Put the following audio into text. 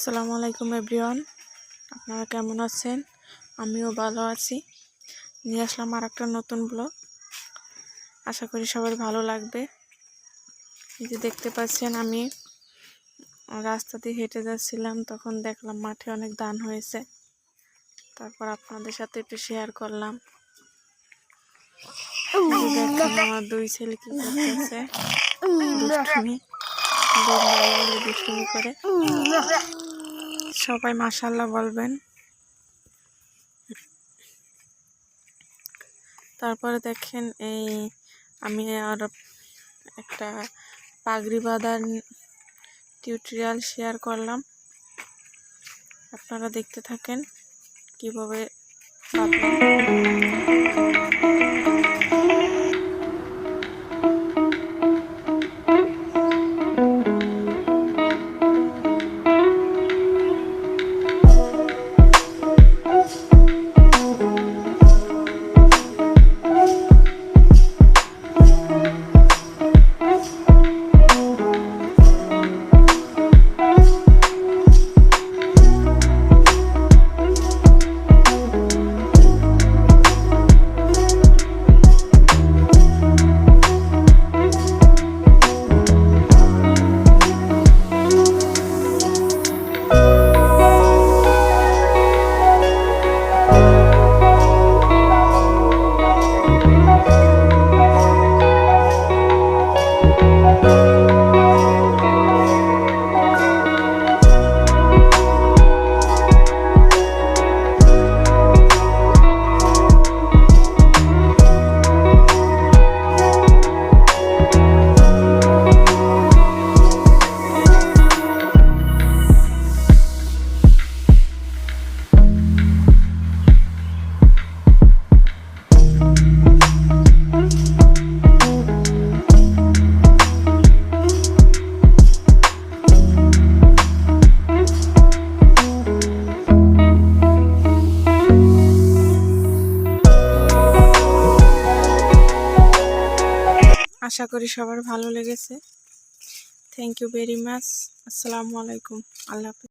আসসালামু আলাইকুম এভরিওয়ান। আপনারা কেমন আছেন? আমিও ভালো আছি। নিয়ে আসলাম আর একটা নতুন ব্লগ। আশা করি সবার ভালো লাগবে। এই যে দেখতে পাচ্ছেন আমি রাস্তা দিয়ে হেঁটে যাচ্ছিলাম, তখন দেখলাম মাঠে অনেক দান হয়েছে। তারপর আপনাদের সাথে একটু শেয়ার করলাম। দেখেন আমার দুই ছেলে কি করতেছে। দুষ্টুমি। দুষ্টুমি করে। সবাই মাশাল্লাহ বলবেন। তারপরে দেখেন এই আমি আর একটা পাগড়ি বাঁধার টিউটোরিয়াল শেয়ার করলাম। আপনারা দেখতে থাকেন কীভাবে আশা করি সবার ভালো লেগেছে। থ্যাংক ইউ ভেরি মাচ আসসালামু আলাইকুম। আল্লাহ হাফিজ।